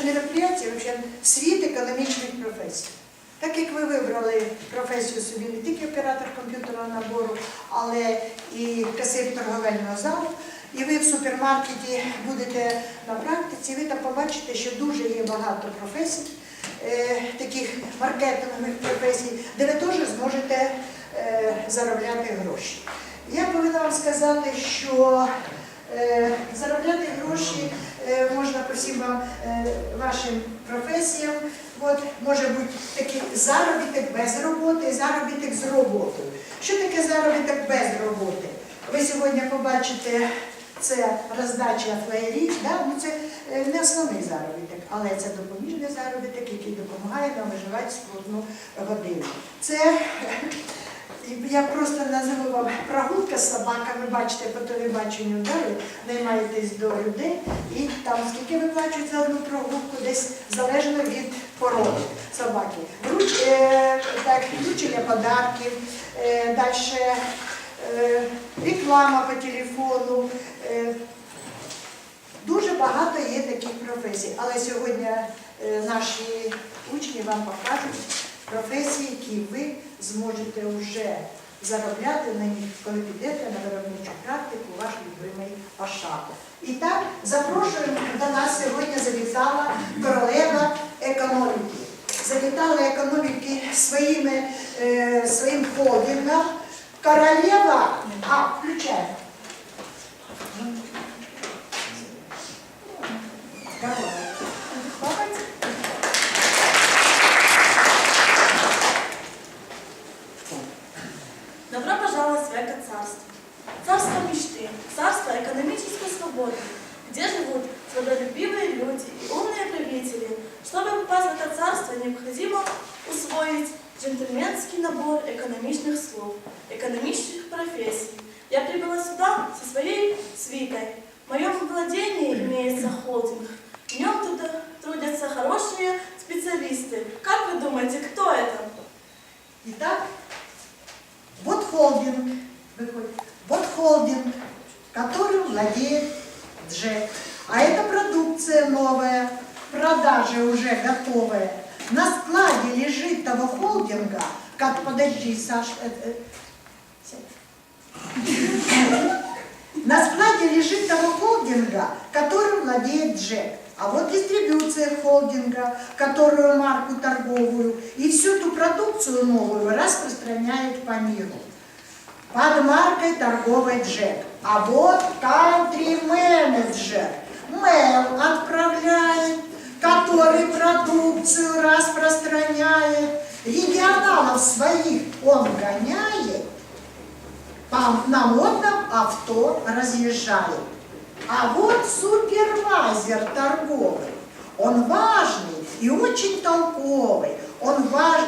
наше мероприятие вообще світ економічних професій. Так як ви вибрали професію собі не тільки оператор комп'ютерного набору, але і касир торговельного залу, і ви в супермаркеті будете на практиці, ви там побачите, що дуже є багато професій, е, таких маркетингових професій, де ви теж зможете е, заробляти гроші. Я повинна вам сказати, що е, заробляти гроші е, можна по всім вам е, вашим професіям. От, може бути такий заробіток без роботи, заробіток з роботою. Що таке заробіток без роботи? Ви сьогодні побачите це роздача флеєрів, да? ну, це е, не основний заробіток, але це допоміжний заробіток, який допомагає нам виживати складну годину. Це я просто називу вам прогулка з собаками, бачите по телебаченню, да? ви наймаєтесь до людей, і там скільки виплачують за одну прогулку, десь залежно від породи собаки. Вруч, е, так, вручення подарків, е, далі е, реклама по телефону. Е, Дуже багато є таких професій, але сьогодні е, наші учні вам покажуть професії, які ви зможете вже заробляти на них, коли підете на виробничу практику, ваш любимий Ашак. І так, запрошуємо до нас сьогодні завітала королева економіки. Завітала економіки своїми, е, своїм холдингом. Королева, Добро пожаловать в эко-царство. Царство мечты, царство экономической свободы, где живут свободолюбивые люди и умные правители. Чтобы попасть в это царство, необходимо усвоить джентльменский набор экономичных слов, экономических профессий. Я прибыла сюда со своей свитой. В моем владении имеется холдинг. В нем туда трудятся хорошие специалисты. Как вы думаете, кто это? Итак, холдинг, выходит, вот холдинг, которым владеет Джек. А это продукция новая, в продаже уже готовая. На складе лежит того холдинга, как, подожди, Саш, э, э. На складе лежит того холдинга, которым владеет Джек. А вот дистрибьюция холдинга, которую марку торговую, и всю ту продукцию новую распространяет по миру. Под маркой торговой Джек. А вот country менеджер Мэл отправляет, который продукцию распространяет. Регионалов своих он гоняет, по- на модном авто разъезжает. А вот супервайзер торговый, он важный и очень толковый. Он важ...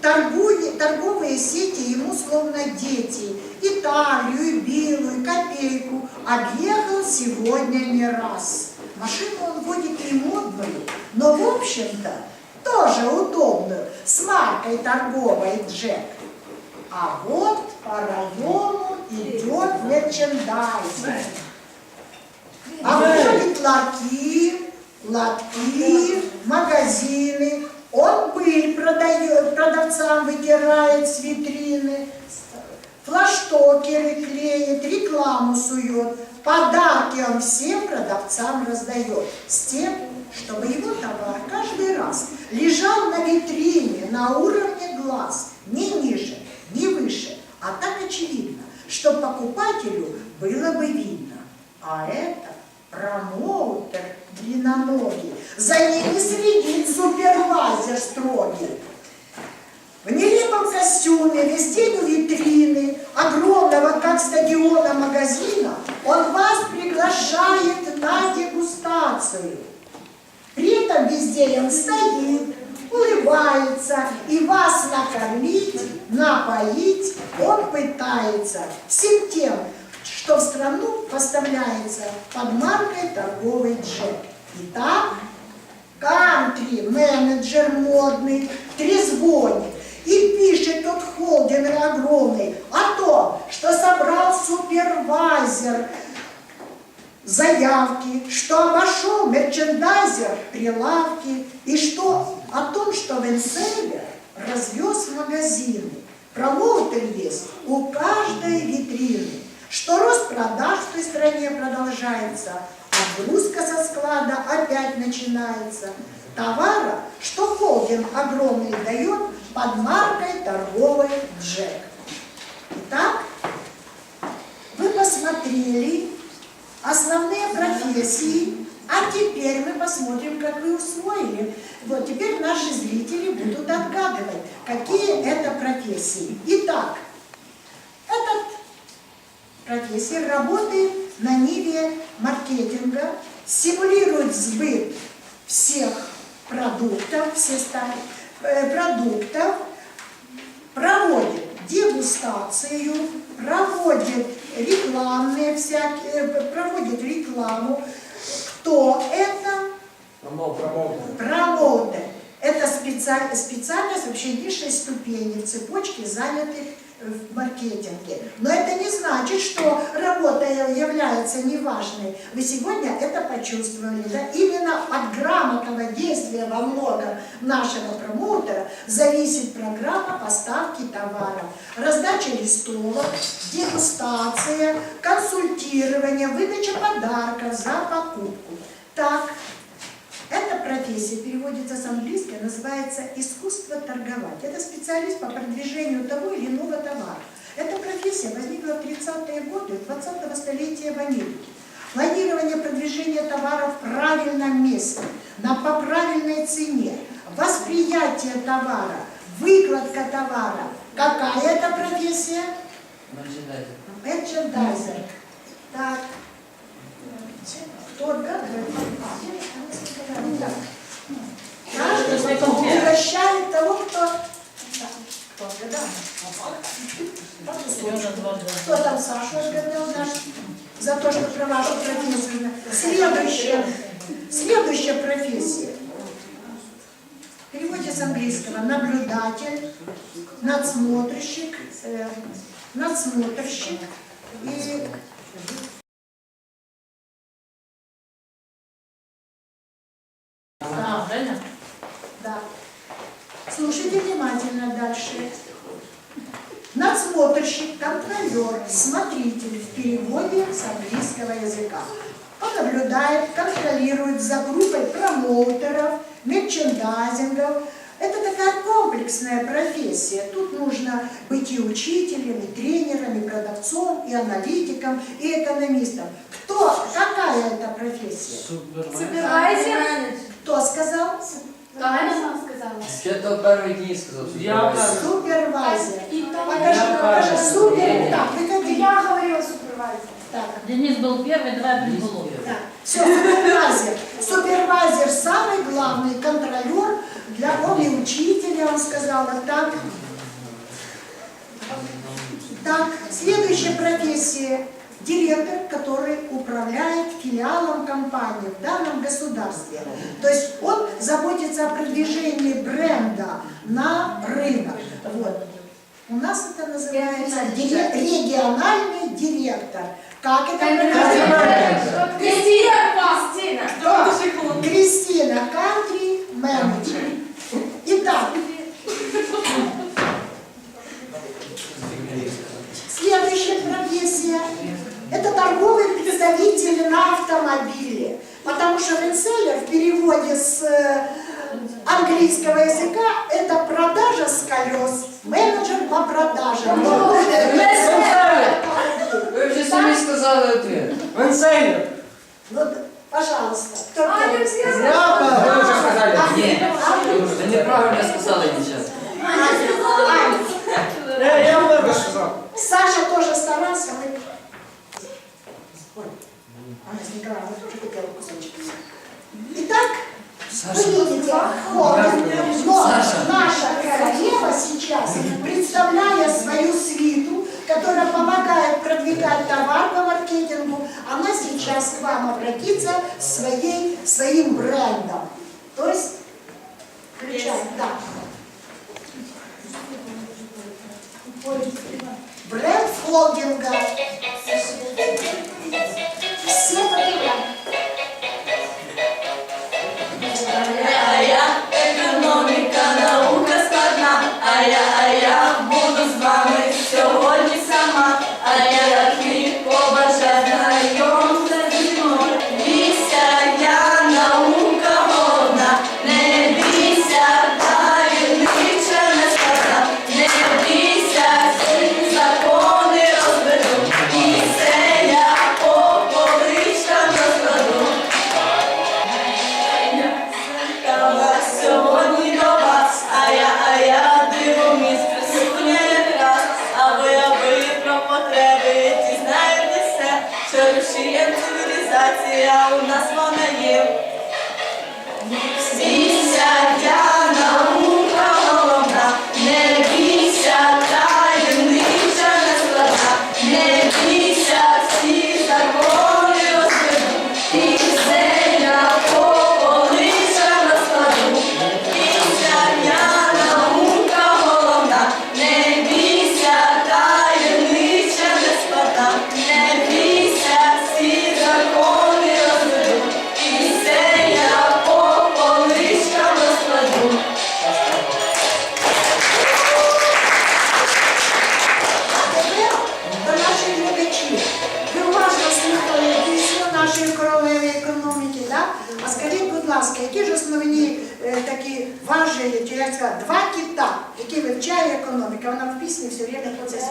торгует, торговые сети ему словно дети. Италию, и Билу, и Копейку объехал сегодня не раз. Машину он водит не модную, но в общем-то тоже удобную, с маркой торговой Джек. А вот по району идет мерчендайзинг. Обходит ларьки, лотки, магазины. Он пыль продает, продавцам вытирает с витрины, флаштокеры клеит, рекламу сует. Подарки он всем продавцам раздает. С тем, чтобы его товар каждый раз лежал на витрине на уровне глаз, не ниже, не выше, а так очевидно, чтобы покупателю было бы видно. А это промоутер длинноногий. За ними следит супервайзер строгий. Костюме, весь день у витрины, огромного, как стадиона магазина, он вас приглашает на дегустацию. При этом везде он стоит, улыбается, и вас накормить, напоить он пытается всем тем, что в страну поставляется под маркой торговый джек. Итак, кантри, менеджер модный, трезвонит и пишет тот холдинг огромный о том, что собрал супервайзер заявки, что обошел мерчендайзер прилавки и что о том, что Венселлер развез магазины. Промоутер есть у каждой витрины, что рост продаж в той стране продолжается, отгрузка со склада опять начинается. Товара, что холдинг огромный дает под маркой торговой Джек. Итак, вы посмотрели основные профессии, а теперь мы посмотрим, как вы усвоили. Вот теперь наши зрители будут отгадывать, какие это профессии. Итак, этот профессия работает на ниве маркетинга, симулирует сбыт всех продуктов, все стали, продуктов, проводит дегустацию, проводит рекламные всякие, э, проводит рекламу. Кто это? Промоутер. Это специаль- специальность вообще низшей ступени в цепочке занятых в маркетинге. Но это не значит, что работа является неважной. Вы сегодня это почувствовали. Да? Именно от грамотного действия во многом нашего промоутера зависит программа поставки товара, раздача листовок, дегустация, консультирование, выдача подарков за покупку. Так, эта профессия переводится с английского, называется искусство торговать. Это специалист по продвижению того или иного товара. Эта профессия возникла в 30-е годы 20-го столетия в Америке. Планирование продвижения товара в правильном месте, на, по правильной цене, восприятие товара, выкладка товара. Какая это профессия? Мерчендайзер. Так. Кто отгадывает? Каждый потом угощает того, кто... Кто отгадал? Кто там Саша отгадал наш? За то, что про вашу профессию. Следующая. Следующая профессия. В переводе с английского наблюдатель, надсмотрщик, э, надсмотрщик и А, правильно? Да. Слушайте внимательно дальше. Надсмотрщик, контролер, смотритель в переводе с английского языка. Он наблюдает, контролирует за группой промоутеров, мерчендайзингов. Это такая комплексная профессия. Тут нужно быть и учителем, и тренером, и продавцом, и аналитиком, и экономистом. Кто? Какая это профессия? Супервайзер? Кто сказал? Таня нам сказала. Что-то первый день сказал. Я супервайзер. Супервайзер. И Таня. Покажи, Я покажи, кажется, супер. я- Так, выходи. Я говорила супервайзер. Так, Денис был первый, давай приколу. так. Все, супервайзер. Супервайзер самый главный контролер для он и учителя, он сказал, так. Так, следующая профессия. Директор, который управляет филиалом компании в данном государстве. То есть он заботится о продвижении бренда на рынок. Вот. У нас это называется дире- региональный директор. Как это называется? Кристина. Кристина, кантри менеджер. Итак, следующая профессия – это торговый представитель на автомобиле. Потому что ренселлер в переводе с э, английского языка – это продажа с колес, менеджер по продажам. Ви вже самі сказали ответ. Венсейлер. Ну, пожалуйста, кто А, первый? я Зря Ви вже сказали. Ви неправильно сказали сейчас. Своей, своим брендом. Цивилизация у нас вона є. Всі сядять.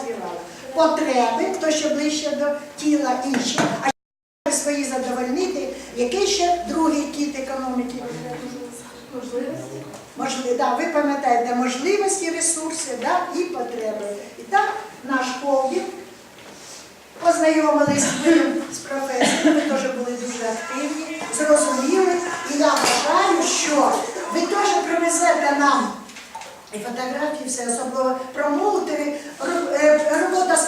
Співала. Потреби, хто ще ближче до тіла, інші, а свої задовольнити. Який ще другий кіт економіки? Можливо, да, ви пам'ятаєте можливості, ресурси да, і потреби. І так наш холдинг познайомились з професією, ви теж були дуже активні, зрозуміли. І я вважаю, що ви теж привезете нам і фотографії, все особливо промоутери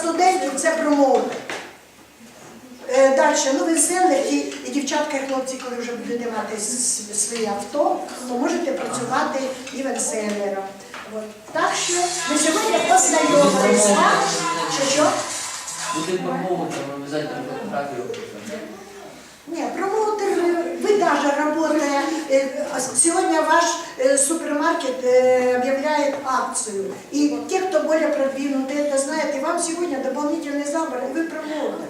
Ру- е, Робота студентів це промоутер. Е, Далі, ну ви селер і, і дівчатка, і хлопці, коли вже будете мати с- с- своє авто, то можете працювати і венселером. От. Так що ми сьогодні познайомилися. Що що? Буде промоутером, обов'язково фотографію. Ні, промоутер, е, ви даже работая. е, а Сегодня ваш э, супермаркет э, объявляет акцию. И те, кто более продвинутый, это знает, и вам сегодня дополнительный забор, и вы промоутер.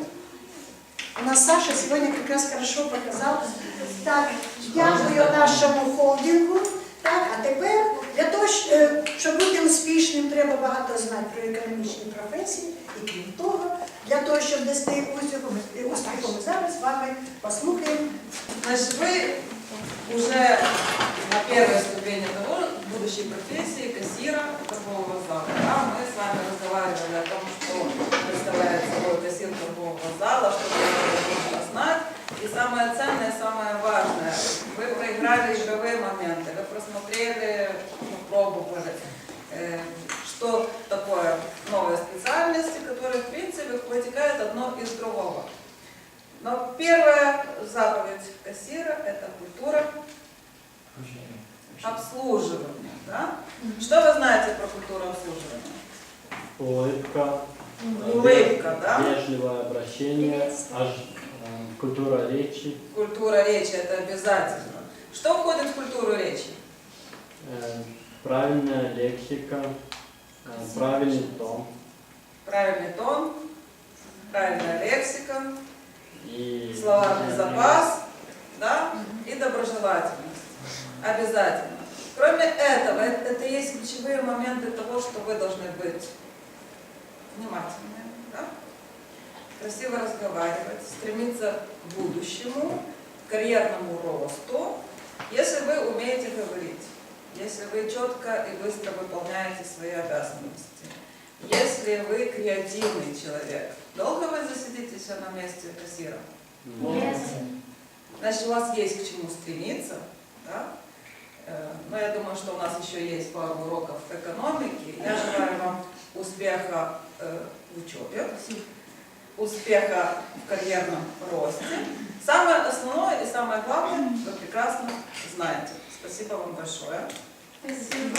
У нас Саша сегодня как раз хорошо показал. Так, дякую нашому холдингу. Так, а тепер для того, щ- е, щоб бути успішним, треба багато знати про економічні професії. І крім того, для того, щоб дасти успіху, ми- успіху, ми зараз з вами послухаємо. Значит, вы уже на первой ступени того будущей профессии торгового зала, что нужно знать. И самое ценное, самое важное, вы проиграли игровые моменты, вы просмотрели, ну, пробовали, э, что такое новые специальности, которые, в принципе, вытекает одно из другого. Но первая заповедь кассира – это культура обслуживания. Да? Что вы знаете про культуру обслуживания? Улыбка. Улыбка, да? Вежливое обращение. Аж, э, культура речи. Культура речи – это обязательно. Что входит в культуру речи? э, правильная лексика. э, правильный тон. Правильный тон, правильная лексика, И словарный запас да? и доброжелательность. Обязательно. Кроме этого, это, это есть ключевые моменты того, что вы должны быть внимательны, да? красиво разговаривать, стремиться к будущему, к карьерному росту, если вы умеете говорить, если вы четко и быстро выполняете свои обязанности, если вы креативный человек. Долго вы засидитесь на месте кассира? Значит, у вас есть к чему стремиться, да? Э, Но я думаю, что у нас еще есть пару уроков экономики. Я желаю вам успеха в учебе, успеха в карьерном росте. Самое основное и самое главное вы прекрасно знаете. Спасибо вам большое. Спасибо.